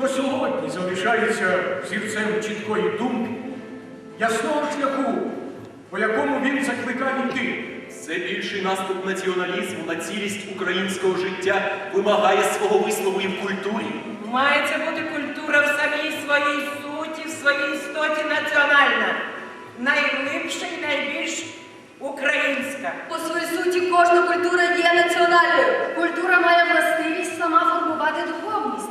до сьогодні залишається зірцем чіткої думки, ясного шляху, по якому він закликав йти. Все більший наступ націоналізму на цілість українського життя вимагає свого вислову і в культурі. Мається бути культура в самій своїй суті, в своїй істоті національна, найглибша і найбільш українська. По своїй суті кожна культура є національною. Культура має властивість сама формувати духовність.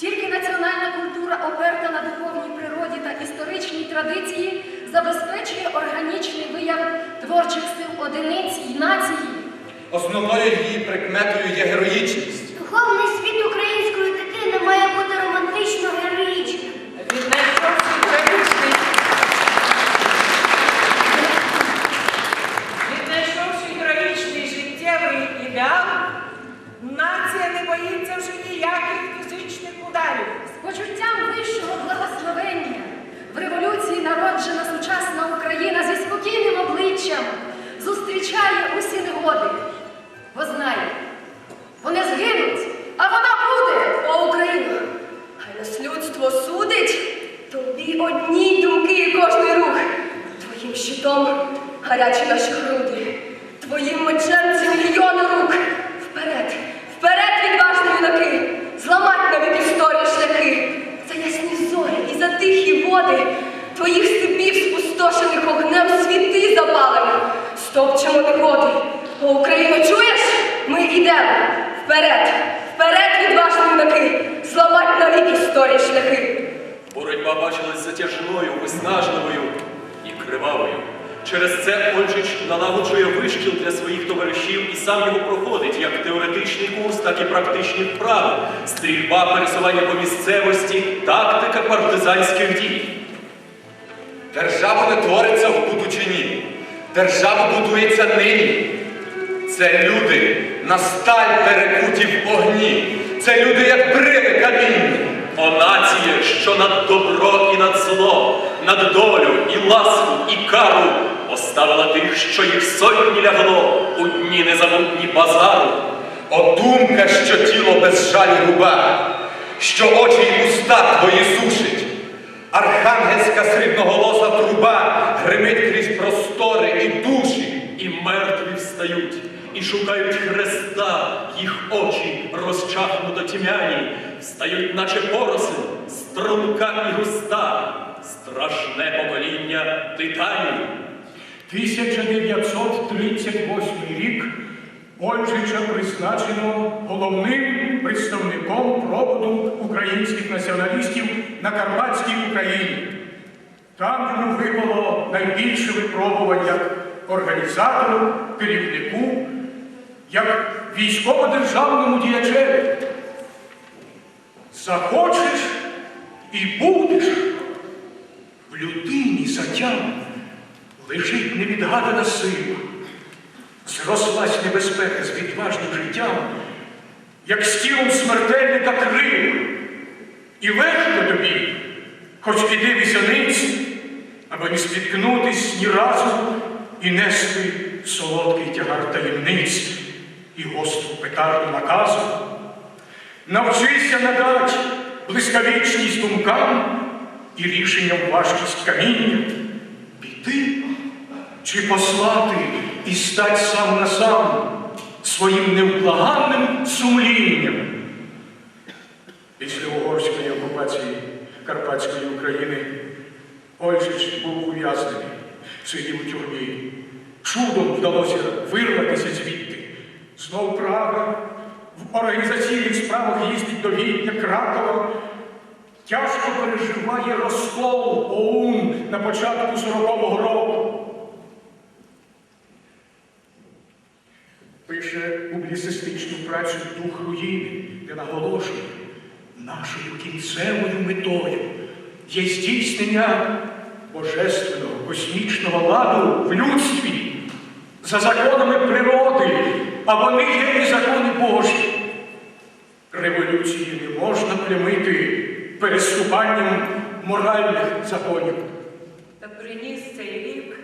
Тільки національна культура, оперта на духовній природі та історичній традиції, забезпечує органічний вияв творчих сил одиниць і нації. Основною її прикметою є героїчність. Духовний світ української дитини має бути романтично героїчним. Води, твоїх степів спустошених огнем світи запалені, Стопчемо негоди. О, Україну чуєш? Ми йдемо. Вперед, вперед, відважні юнаки, зламать навік історії шляхи. Боротьба бачилась затяжною, виснажливою і кривавою. Через це Ольжич налагоджує вишкіл для своїх товаришів і сам його проходить як теоретичний курс, так і практичні вправи, стрільба, пересування по місцевості, тактика партизанських дій. Держава не твориться в будучині. Держава будується нині. Це люди на сталь перекуті в огні. Це люди, як брили камінні. О нація, що над добро і над зло, над долю і ласку, і кару поставила тих, що їх сотні лягло у дні незабутні базару. О думка, що тіло без жалі губа, що очі й уста твої сушить. Архангельська срібноголоса труба гримить крізь простори і душі. І мертві встають, і шукають Христа, їх очі розчахнуто тьмяні, встають, наче пороси, струнка і густа, страшне покоління титанів. 1938 рік Ольжича призначено головним представником проводу українських націоналістів на Карпатській Україні. Там йому випало найбільше випробувань як організатору, керівнику, як військово-державному діячеві. Захочеш і будеш. Людині затям лежить невідгадана сила. Зрослась небезпека з відважним життям, як з тілом смертельника крила. І легко тобі, хоч іди вісяниць, аби не спіткнутись ні разу і нести солодкий тягар таємниць і гостру петарду наказу. Навчися надать блискавічність думкам і рішенням важкість каміння, піти чи послати і стать сам на сам своїм невблаганним сумлінням. Після угорської окупації Карпатської України Ольжич був ув'язнений, сидів у тюрмі. Чудом вдалося вирватися звідти. Знов Прага в організаційних справах їздить до Відня, Кракова. Тяжко переживає розкол ОУН на початку 40-го року. Пише публіцистичну працю Дух руїни, де наголошує, нашою кінцевою метою є здійснення божественного космічного ладу в людстві за законами природи, а вони є і закони Божі. Революції не можна плямити переступанням моральних законів. Та приніс цей рік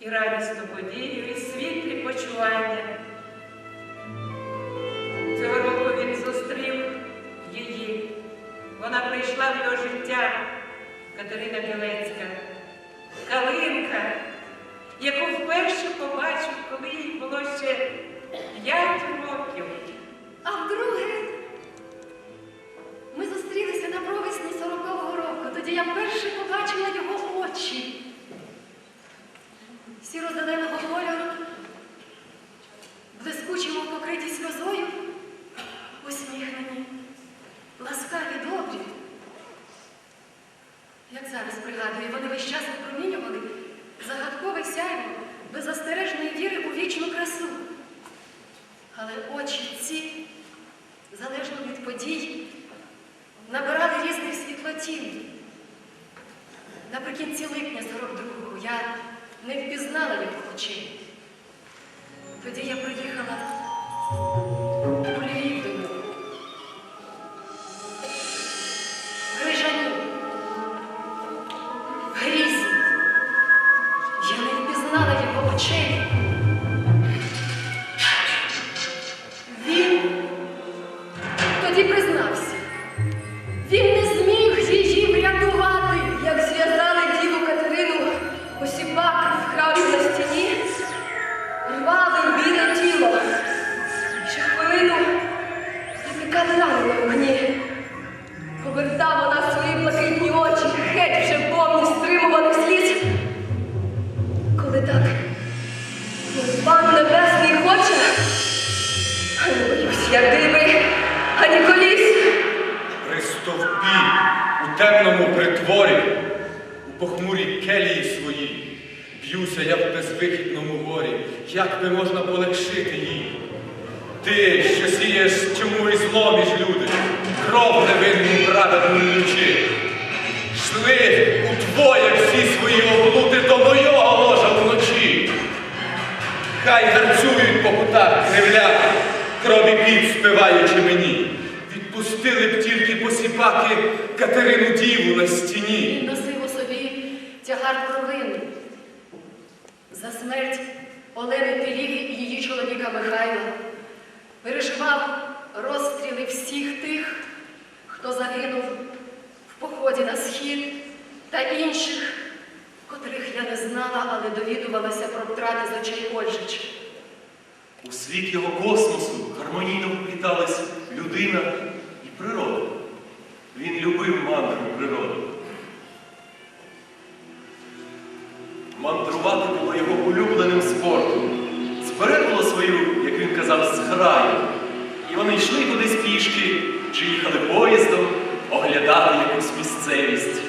і радісну подію, і світлі почування. Цього року він зустрів її, вона прийшла в його життя, Катерина Білецька, Калинка, яку вперше побачив, коли їй було ще 5 років. А вдруге, ми зустрілися на провесні 40-го року. Тоді я вперше побачила його очі. Сіро-зеленого кольору, блискучі, покриті сльозою, як би можна полегшити їй. Ти, що сієш чому і зло між люди, кров невинну праведну лючи. Шли удвоє всі свої облуди до мого ложа вночі. Хай гарцюють по кутах кривляки, крові під співаючи мені. Відпустили б тільки посіпаки Катерину Діву на стіні. Він носив у собі тягар провини. За смерть Олени Теліги і її чоловіка Михайла переживав розстріли всіх тих, хто загинув в поході на схід та інших, котрих я не знала, але довідувалася про втрати з очей Ольжича. У світ його космосу гармонійно вплітались людина і природа. Він любив мандру природи. Казав, зграю. І вони йшли кудись пішки чи їхали поїздом оглядати якусь місцевість.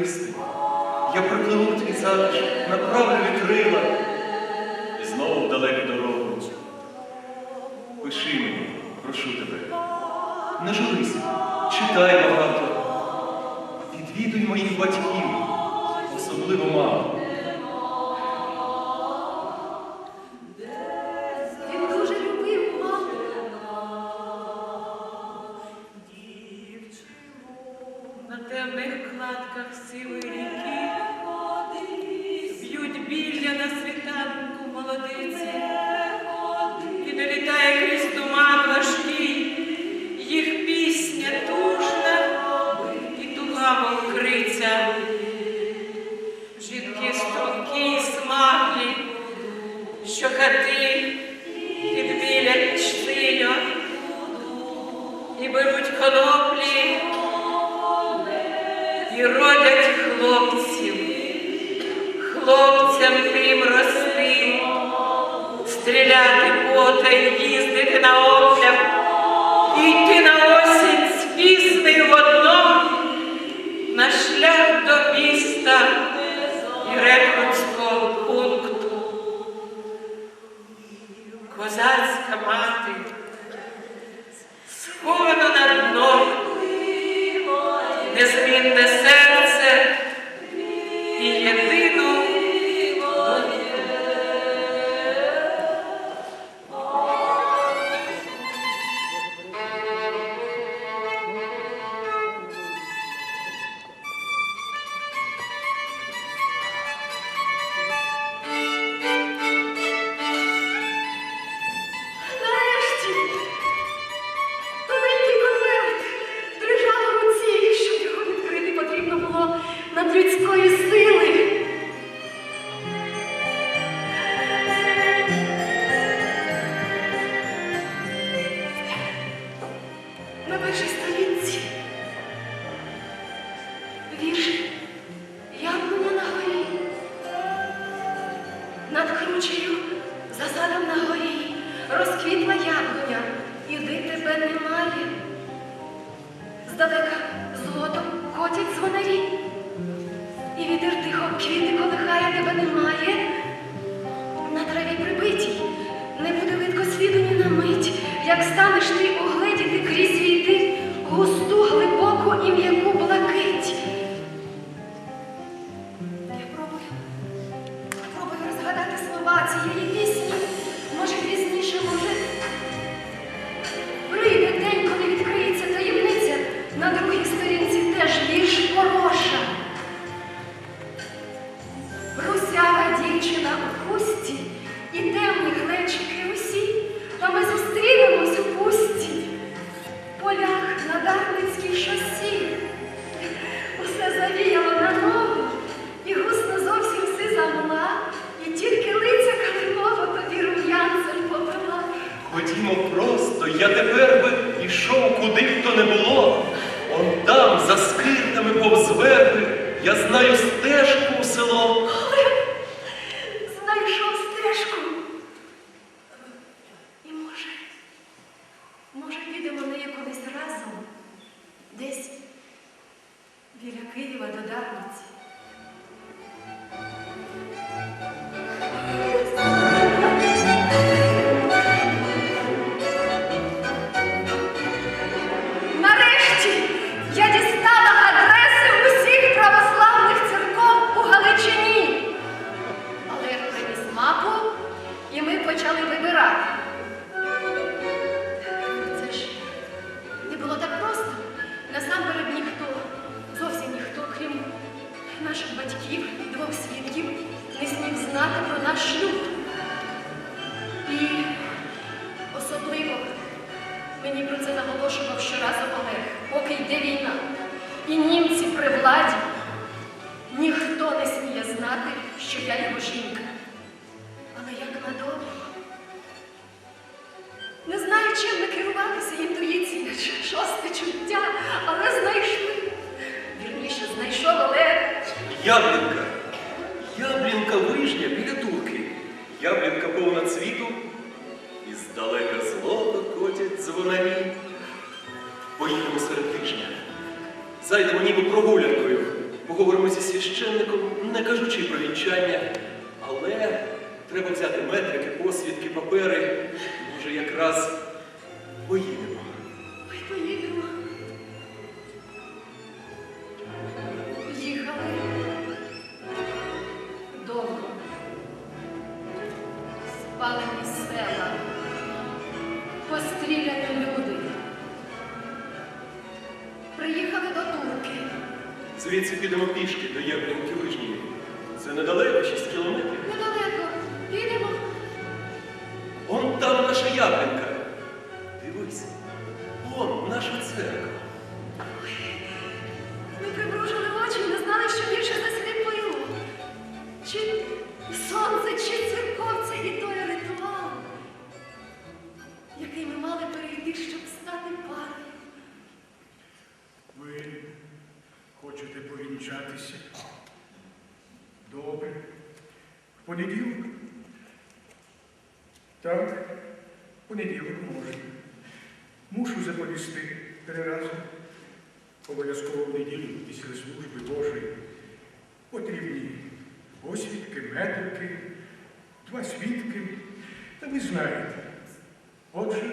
Христе, я прокляну твій затишок, направлю вітрила і знову в далеку дорогу. Пиши мені, прошу тебе, не журися, читай багато, відвідуй моїх батьків. що хати підбілять чтиня і беруть коноплі, і родять хлопців, хлопцям тим рости, стріляти пота і їздити на обляк, і йти на осінь з піснею в одному на шлях до міста і репетиції. козацька мати, сховано на дно, незмінне серце і єдине. Кучею за садом на горі розквітла яблуня, іди тебе немає. Здалека злотом котять звонарі, і вітер тихо квіти колихає тебе немає. Даючи нам гості і темних вечір. Я його жінка. Але як надовго. Не знаю, чим ми керувалися інтуїція шосте чуття, але знайшли. Вірніше, знайшов Олег. Яблінка. Яблінка вишня біля турки. Яблінка повна цвіту, і здалека злото котять дзвонарі. Поїдемо серед тижня. Зайдемо ніби прогулянкою, поговоримо зі священником, не кажучи про вінчання. Але треба взяти метрики, посвідки, папери. Може, якраз поїдемо. Ой, поїдемо. Їхали довго. Спалені села, постріляні люди. Звідси підемо пішки до Яблінки Вишньої. Це недалеко, 6 кілометрів. Недалеко. Підемо. Он там наша яблінка. Дивись, Так, понеділок можна. Мушу заповісти три рази. Обов'язково в неділю після служби Божої. Потрібні освідки, метрики, два свідки. Та ви знаєте. Отже,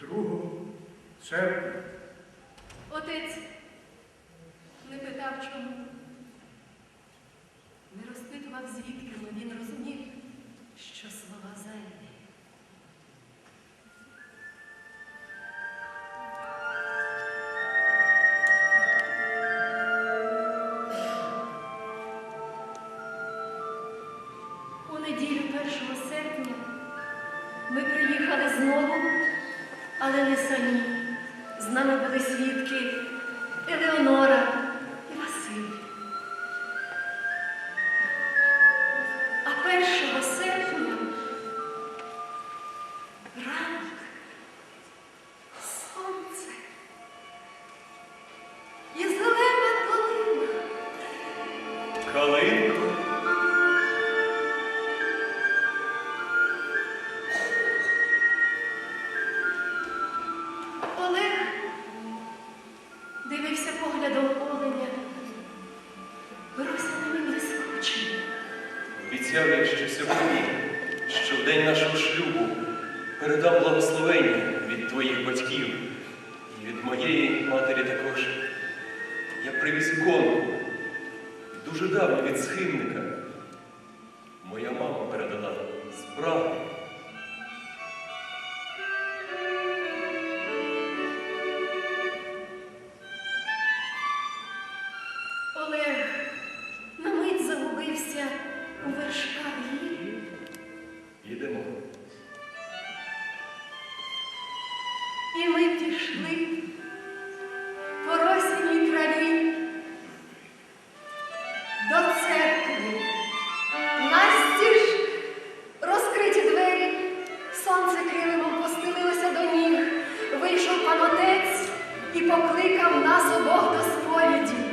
другого церкви. Отець але не самі. З нами були свідки Елеонора нашого шлюбу, передам благословення від твоїх батьків і від моєї матері також. Я привіз ікону, дуже давно від схимника. Моя мама передала з. сонце килимом постелилося до ніг, вийшов панотець і покликав нас обох до сповіді.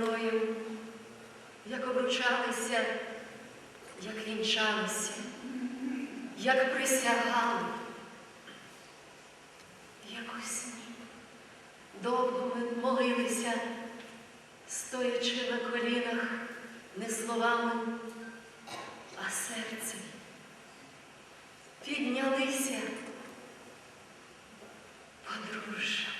стороною, як обручалися, як вінчалися, як присягали, якось довго ми молилися, стоячи на колінах не словами, а серцем. Піднялися подружжя.